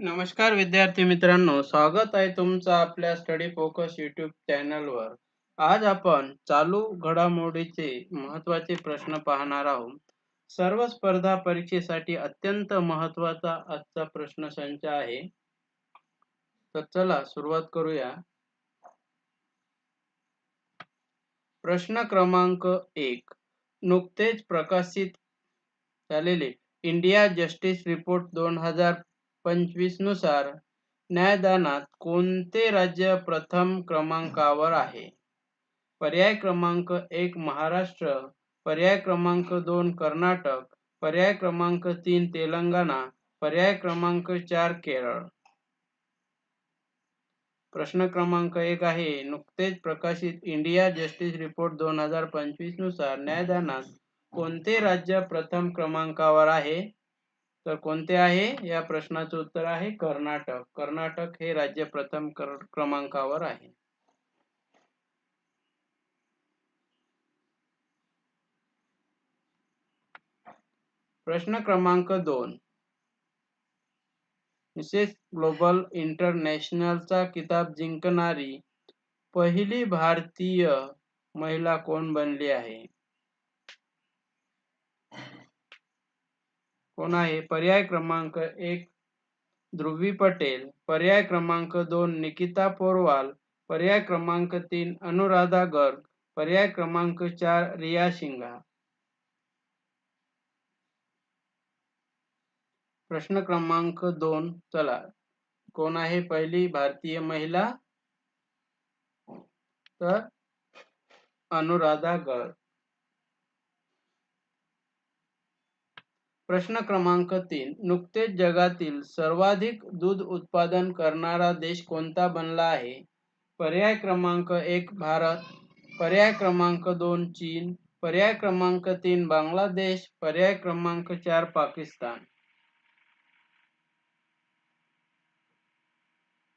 नमस्कार विद्यार्थी मित्रांनो स्वागत आहे तुमचं आपल्या स्टडी फोकस युट्यूब चॅनलवर आज आपण चालू घडामोडीचे महत्त्वाचे प्रश्न पाहणार आहोत. सर्व स्पर्धा परीक्षेसाठी अत्यंत महत्त्वाचा आजचा प्रश्न संच आहे. तर चला सुरुवात करूया. प्रश्न क्रमांक एक. नुकतेच प्रकाशित झालेले इंडिया जस्टिस रिपोर्ट दोन हजार पंचवीसनुसार न्यायदानात कोणते राज्य प्रथम क्रमांकावर आहे? पर्याय क्रमांक एक महाराष्ट्र पर्याय क्रमांक दोन कर्नाटक पर्याय क्रमांक तीन तेलंगणा पर्याय क्रमांक चार केरळ. प्रश्न क्रमांक एक आहे नुकतेच प्रकाशित इंडिया जस्टिस रिपोर्ट दोन हजार पंचवीसनुसार न्यायदानात कोणते राज्य प्रथम क्रमांकावर आहे? तर कोणते आहे? या प्रश्नाचे उत्तर आहे कर्नाटक. कर्नाटक हे राज्य प्रथम क्रमांकावर आहे. प्रश्न क्रमांक दोन. मिसेस ग्लोबल इंटरनॅशनलचा किताब जिंकणारी पहिली भारतीय महिला कोण बनली आहे? कोण आहे पर्याय क्रमांक एक ध्रुवी पटेल. पर्याय क्रमांक दोन निकिता पोरवाल. पर्याय क्रमांक तीन अनुराधा गर्ग. पर्याय क्रमांक चार रिया शिंगा. प्रश्न क्रमांक दोन चला. कोण आहे पहिली भारतीय महिला? तर अनुराधा गर्ग. प्रश्न क्रमांक तीन. नुकतेच जगातील सर्वाधिक दूध उत्पादन करणारा देश कोणता बनला आहे? पर्याय क्रमांक एक, भारत. पर्याय क्रमांक दोन, चीन. पर्याय क्रमांक तीन, बांगलादेश. पर्याय क्रमांक चार, पाकिस्तान.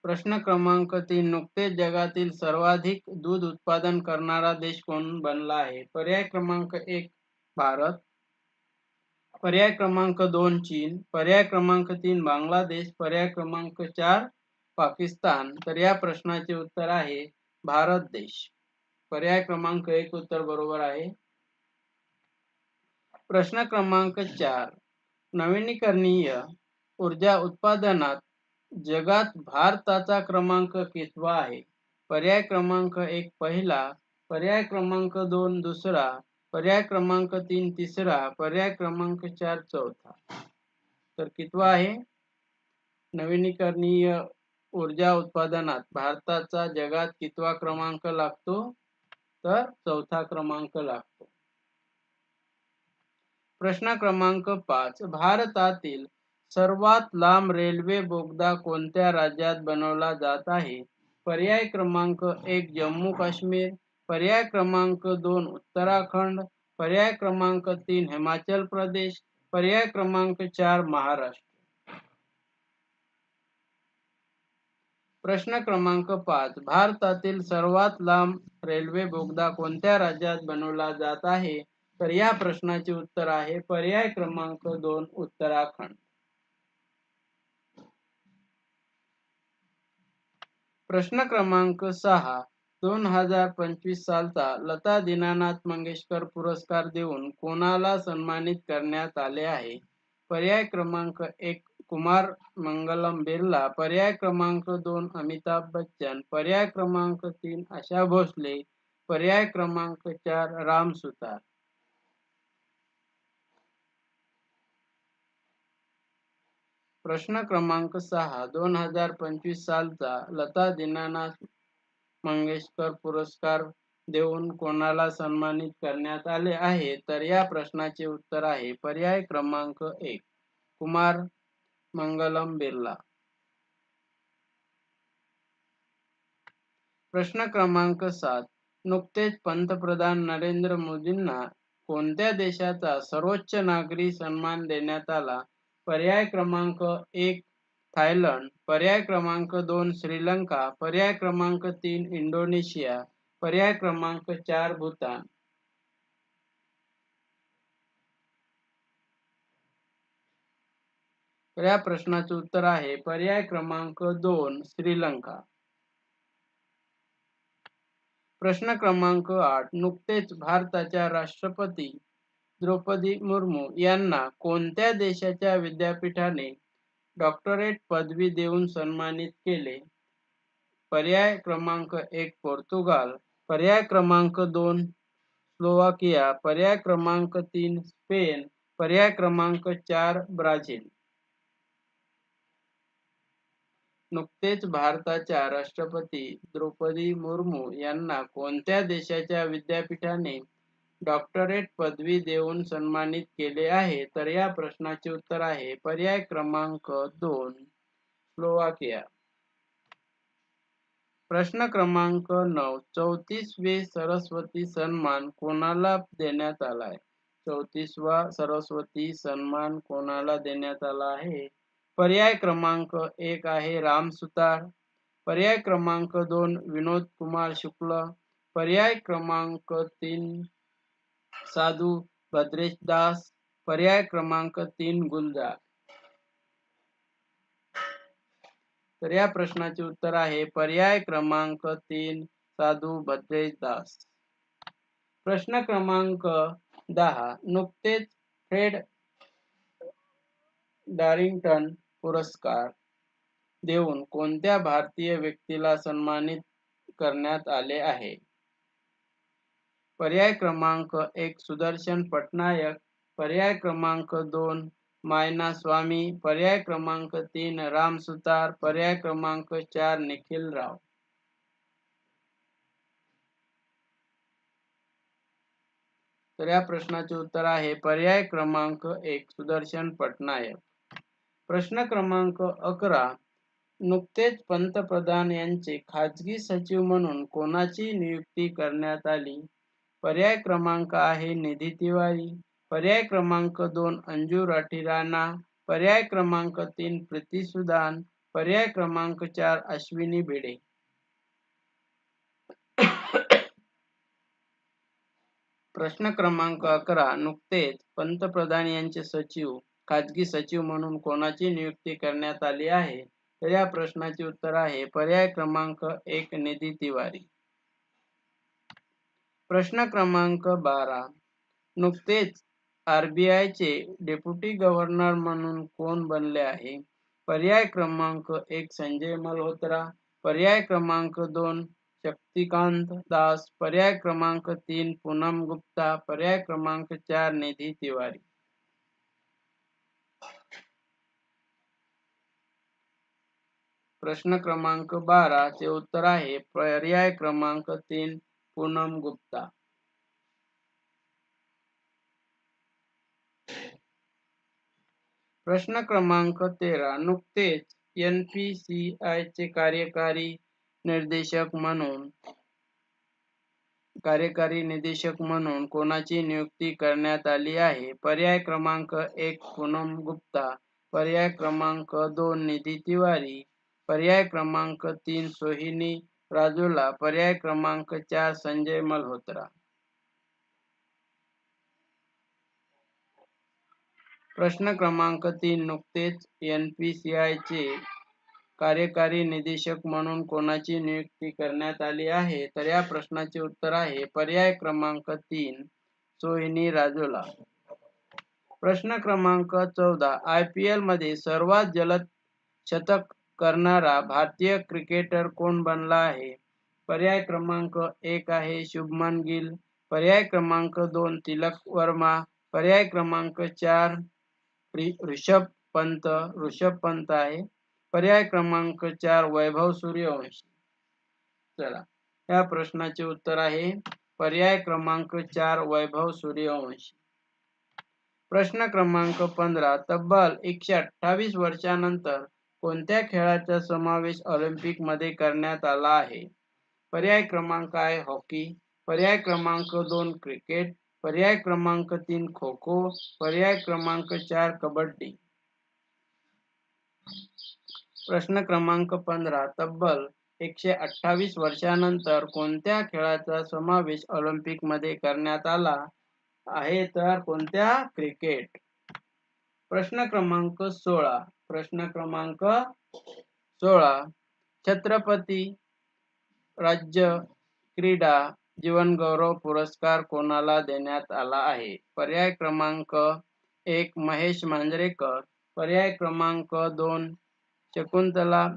प्रश्न क्रमांक तीन. नुकतेच जगातील सर्वाधिक दूध उत्पादन करणारा देश कोण बनला आहे? पर्याय क्रमांक एक, भारत. पर्याय क्रमांक दोन चीन पर्याय क्रमांक तीन बांगलादेश पर्याय क्रमांक चार पाकिस्तान. तर या प्रश्नाचे उत्तर आहे भारत देश. पर्याय क्रमांक एक उत्तर बरोबर आहे. प्रश्न क्रमांक चार नवीनीकरणीय ऊर्जा उत्पादनात जगात भारताचा क्रमांक कितवा आहे? पर्याय क्रमांक एक पहिला पर्याय क्रमांक दोन दुसरा पर्याय क्रमांक तीन तिसरा पर्याय क्रमांक चार चौथा. तर कितवा आहे? नवीनीकरणीय ऊर्जा उत्पादनात भारताचा जगात कितवा क्रमांक लागतो? तर चौथा क्रमांक लागतो. प्रश्न क्रमांक पाच भारतातील सर्वात लांब रेल्वे बोगदा कोणत्या राज्यात बनवला जात आहे? पर्याय क्रमांक एक जम्मू काश्मीर पर्याय क्रमांक दोन उत्तराखंड पर्याय क्रमांक तीन हिमाचल प्रदेश पर्याय क्रमांक चार महाराष्ट्र. प्रश्न क्रमांक पाच भारतातील सर्वात लांब रेल्वे बोगदा कोणत्या राज्यात बनवला जात आहे? तर या प्रश्नाचे उत्तर आहे पर्याय क्रमांक दोन उत्तराखंड. प्रश्न क्रमांक सहा दोन हजार पंचवीस सालचा लता दीनानाथ मंगेशकर पुरस्कार देऊन कोणाला सन्मानित करण्यात आले आहे? पर्याय क्रमांक एक कुमार मंगलम बिर्ला. पर्याय क्रमांक दोन अमिताभ बच्चन. पर्याय क्रमांक तीन आशा भोसले. पर्याय क्रमांक चार राम सुतार. प्रश्न क्रमांक सहा दोन हजार पंचवीस सालचा लता दीनानाथ मंगेशकर पुरस्कार देऊन कोणाला सन्मानित करण्यात आले आहे? तर या प्रश्नाचे उत्तर आहे. पर्याय क्रमांक एक. कुमार मंगलम बिर्ला. प्रश्न क्रमांक सात. नुकतेच पंतप्रधान नरेंद्र मोदींना कोणत्या देशाचा सर्वोच्च नागरी सन्मान देण्यात आला? पर्याय क्रमांक एक. थायलंड पर्याय क्रमांक दोन श्रीलंका पर्याय क्रमांक तीन इंडोनेशिया पर्याय क्रमांक चार भूतान. तर या प्रश्नाचे उत्तर आहे पर्याय क्रमांक दोन श्रीलंका. प्रश्न क्रमांक आठ नुकतेच भारताच्या राष्ट्रपती द्रौपदी मुर्मू यांना कोणत्या देशाच्या विद्यापीठाने डॉक्टरेट पदवी देऊन सन्मानित केले. पर्याय क्रमांक एक पोर्तुगाल. पर्याय क्रमांक दोन स्लोवाकिया. पर्याय क्रमांक तीन स्पेन. पर्याय क्रमांक चार ब्राझील. नुकतेच भारताच्या राष्ट्रपती द्रौपदी मुर्मू यांना कोणत्या देशाच्या विद्यापीठाने डॉक्टरेट पदवी देऊन सन्मानित केले आहे. तर या प्रश्नाचे उत्तर आहे. पर्याय क्रमांक दोन स्लोवाकिया. प्रश्न क्रमांक नऊ चौतीसवे सरस्वती सन्मान कोणाला देण्यात आलाय चौतीसवा सरस्वती सन्मान कोणाला देण्यात आला आहे? पर्याय क्रमांक एक आहे राम सुतार. पर्याय क्रमांक दोन विनोद कुमार शुक्ल. पर्याय क्रमांक तीन साधू भद्रेश दास पर्याय क्रमांक तीन गुलजार. तर या प्रश्नाचे उत्तर आहे पर्याय क्रमांक तीन साधू भद्रेश दास. प्रश्न क्रमांक दहा नुकतेच फ्रेड डारिंगटन पुरस्कार देऊन कोणत्या भारतीय व्यक्तीला सन्मानित करण्यात आले आहे? पर्याय क्रमांक एक सुदर्शन पटनायक. पर्याय क्रमांक दोन मायना स्वामी. पर्याय क्रमांक तीन राम सुतार. पर्याय क्रमांक चार निखिल राव. तर या प्रश्नाचे उत्तर आहे पर्याय क्रमांक एक सुदर्शन पटनायक. प्रश्न क्रमांक अकरा नुकतेच पंतप्रधान यांचे खाजगी सचिव म्हणून कोणाची नियुक्ती करण्यात आली? पर्याय क्रमांक आहे निधी तिवारी. पर्याय क्रमांक दोन अंजू राठी राणा पर्याय क्रमांक तीन प्रीती सुदान पर्याय क्रमांक चार अश्विनी भिडे. प्रश्न क्रमांक अकरा नुकतेच पंतप्रधान यांचे सचिव खाजगी सचिव म्हणून कोणाची नियुक्ती करण्यात आली आहे? तर या प्रश्नाचे उत्तर आहे पर्याय क्रमांक एक निधी तिवारी. प्रश्न क्रमांक बारा. नुकतेच आरबीआयचे डेप्युटी गव्हर्नर म्हणून कोण बनले आहे? पर्याय क्रमांक एक संजय मल्होत्रा पर्याय क्रमांक दोन शक्तिकांत दास पर्याय क्रमांक तीन पूनम गुप्ता पर्याय क्रमांक चार निधी तिवारी. प्रश्न क्रमांक बारा चे उत्तर आहे. पर्याय क्रमांक तीन पूनम गुप्ता. प्रश्न क्रमांक तेरा. नुकतेच एन पी सी आय चे कार्यकारी निर्देशक म्हणून कार्यकारी निदेशक म्हणून कोणाची नियुक्ती करण्यात आली आहे? पर्याय क्रमांक एक पूनम गुप्ता. पर्याय क्रमांक दोन निधी तिवारी. पर्याय क्रमांक तीन सोहिनी राजूला पर्याय क्रमांक चार संजय मल्होत्रा प्रश्न क्रमांक तीन नुकतेच एन पी सी आय चे कार्यकारी निदेशक म्हणून कोणाची नियुक्ती करण्यात आली आहे? तर या प्रश्नाचे उत्तर आहे पर्याय क्रमांक तीन सोहिनी राजूला. प्रश्न क्रमांक चौदा आय पी एलमध्ये सर्वात जलद शतक करणारा भारतीय क्रिकेटर कोण बनला आहे? पर्याय क्रमांक एक आहे शुभमन गिल. पर्याय क्रमांक दोन तिलक वर्मा. पर्याय क्रमांक चार ऋषभ पंत. ऋषभ पंत आहे. पर्याय क्रमांक चार वैभव सूर्यवंशी. चला या प्रश्नाचे उत्तर आहे. पर्याय क्रमांक चार वैभव सूर्यवंशी. प्रश्न क्रमांक पंधरा तब्बल एकशे अठ्ठावीस वर्षानंतर कोणत्या खेळाचा समावेश ऑलिम्पिकमध्ये करण्यात आला आहे? पर्याय क्रमांक आहे हॉकी पर्याय क्रमांक दोन क्रिकेट पर्याय क्रमांक तीन खो खो पर्याय क्रमांक चार कबड्डी. प्रश्न क्रमांक पंधरा तब्बल एकशे अठ्ठावीस वर्षानंतर कोणत्या खेळाचा समावेश ऑलिम्पिकमध्ये करण्यात आला आहे? तर कोणत्या? क्रिकेट. प्रश्न क्रमांक सोळा प्रश्न क्रमांक सोळा. छत्रपती राज्य क्रीडा जीवनगौरव पुरस्कार कोणाला देण्यात आला आहे? पर्याय क्रमांक एक महेश मांजरेकर. पर्याय क्रमांक दोन शकुंतला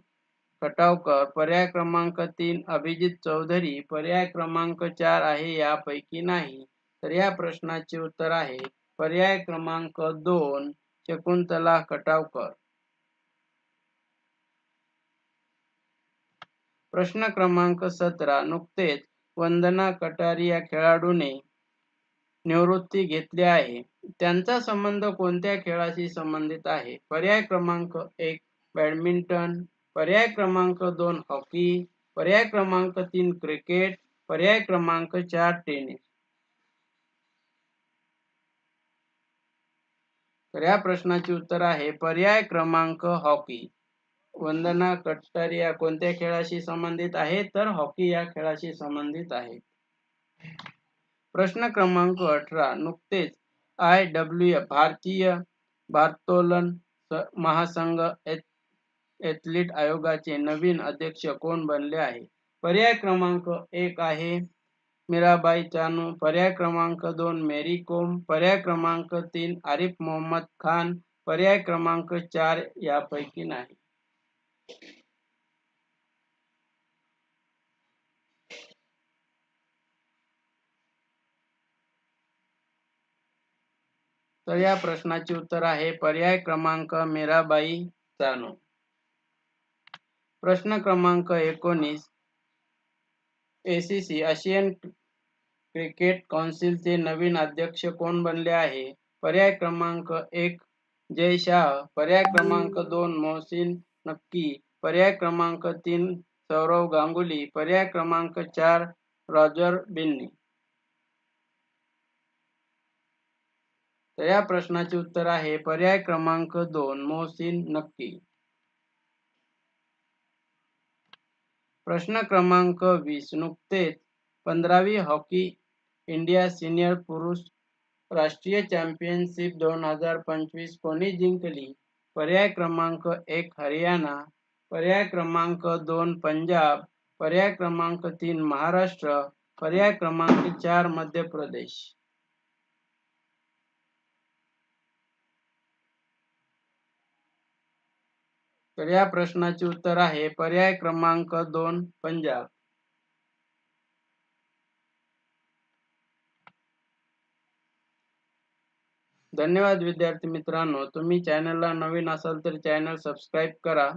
खटावकर पर्याय क्रमांक तीन अभिजित चौधरी. पर्याय क्रमांक चार आहे यापैकी नाही. तर या प्रश्नाचे उत्तर आहे. पर्याय क्रमांक दोन शकुंतला खटावकर प्रश्न क्रमांक सतरा नुकतेच वंदना कटारी या खेळाडूने निवृत्ती घेतली आहे. त्यांचा संबंध कोणत्या खेळाशी संबंधित आहे? पर्याय क्रमांक एक बॅडमिंटन. पर्याय क्रमांक दोन हॉकी. पर्याय क्रमांक तीन क्रिकेट. पर्याय क्रमांक चार टेनिस. तर या प्रश्नाचे उत्तर आहे पर्याय क्रमांक हॉकी. वंदना कट्टारिया कोणत्या खेळाशी संबंधित आहे तर हॉकी या खेळाशी संबंधित आहे प्रश्न क्रमांक अठरा. नुकतेच आय डब्ल्यू एफ भारतीय भारतोलन महासंघ एथलीट आयोगाचे नवीन अध्यक्ष कोण बनले आहे? पर्याय क्रमांक एक आहे मीराबाई चानू. पर्याय क्रमांक दोन मेरी कोम. पर्याय क्रमांक तीन आरिफ मोहम्मद खान. पर्याय क्रमांक चार यापैकी नाही. तर या प्रश्नाचे उत्तर आहे पर्याय क्रमांक मीराबाई चानू. प्रश्न क्रमांक एकोणीस. एसीसी आशियन क्रिकेट काउन्सिलचे नवीन अध्यक्ष कोण बनले आहे? पर्याय क्रमांक एक जय शाह पर्याय क्रमांक दोन मोहसिन नक्की. पर्याय क्रमांक तीन सौरव गांगुली. पर्याय क्रमांक चार रॉजर बिन्नी. तर या प्रश्नाचे उत्तर आहे पर्याय क्रमांक दोन मोहसिन नक्की. प्रश्न क्रमांक वीस नुकतेच पंधरावी हॉकी इंडिया सिनियर पुरुष राष्ट्रीय चॅम्पियनशिप दोन हजार पंचवीस कोणी जिंकली? पर्याय क्रमांक एक हरियाणा पर्याय क्रमांक दोन पंजाब पर्याय क्रमांक तीन महाराष्ट्र पर्याय क्रमांक चार मध्य प्रदेश. तर या प्रश्नाचे उत्तर आहे पर्याय क्रमांक दोन पंजाब. धन्यवाद विद्यार्थी मित्रांनो. तुम्ही चॅनलला नवीन असाल तर चॅनल सबस्क्राईब करा.